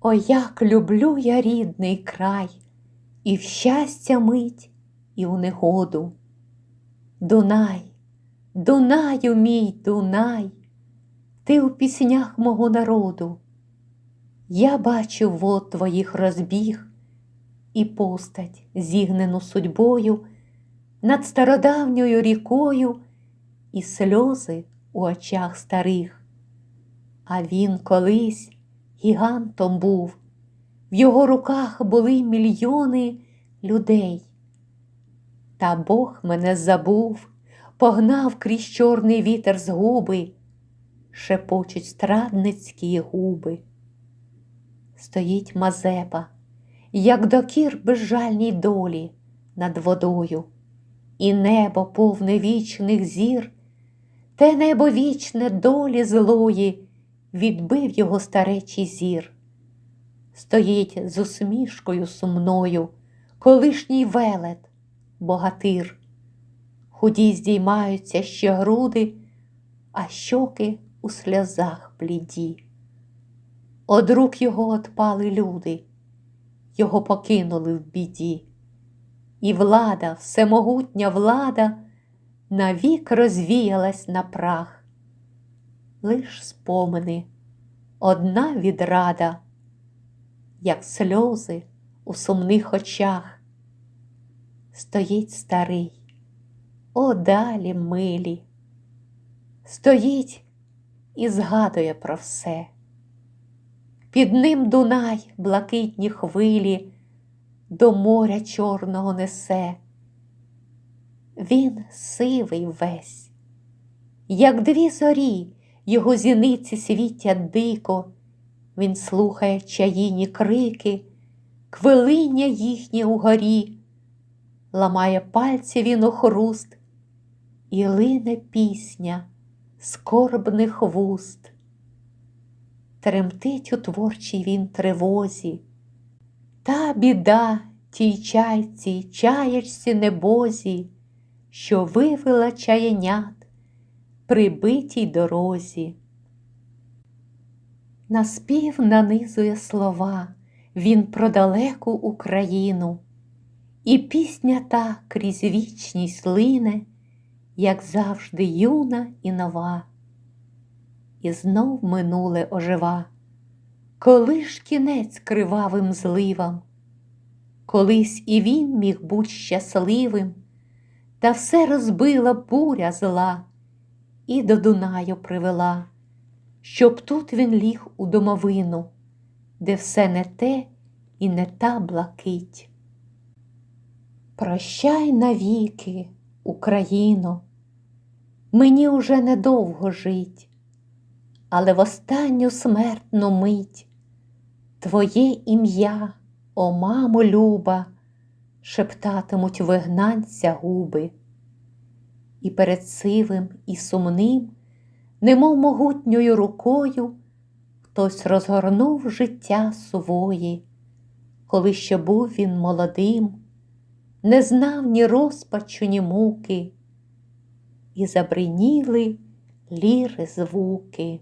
Ой, як люблю я рідний край, і в щастя мить, і в негоду. Дунай, Дунаю мій Дунай, ти у піснях мого народу. Я бачу вод твоїх розбіг і постать, зігнену судьбою над стародавньою рікою, і сльози у очах старих. А він колись гігантом був, в його руках були мільйони людей. Та Бог мене забув, погнав крізь чорний вітер з губи, шепочуть страдницькі губи. Стоїть Мазепа, як докір безжальній долі над водою, і небо повне вічних зір, те небо вічне долі злої відбив його старечий зір. Стоїть з усмішкою сумною, колишній велет, богатир. Худі здіймаються ще груди, а щоки у сльозах бліді. Од рук його отпали люди, його покинули в біді, і влада, всемогутня влада, навік розвіялась на прах. Лиш спомини, одна відрада, як сльози у сумних очах. Стоїть старий, о далі милі, стоїть і згадує про все. Під ним Дунай блакитні хвилі до моря чорного несе. Він сивий весь, як дві зорі, його зіниці світять дико, він слухає чаїні крики, квилиння їхнє угорі, ламає пальці він у хруст, і лине пісня скорбних вуст. Тремтить у творчій він тривозі, та біда тій чайці, чаєчці небозі, що вивела чаєнят при битій дорозі. Наспів нанизує слова він про далеку Україну, і пісня та крізь вічність лине, як завжди, юна і нова. І знов минуле ожива, коли ж кінець кривавим зливам, колись і він міг бути щасливим, та все розбила буря зла і до Дунаю привела, щоб тут він ліг у домовину, де все не те і не та блакить. Прощай навіки, Україно, мені уже недовго жить але в останню смертну мить Твоє ім'я, о мамо люба, шептатимуть вигнанця губи, і перед сивим і сумним, немов могутньою рукою, хтось розгорнув життя сувої, коли ще був він молодим, не знав ні розпачу, ні муки, і забриніли ліри звуки.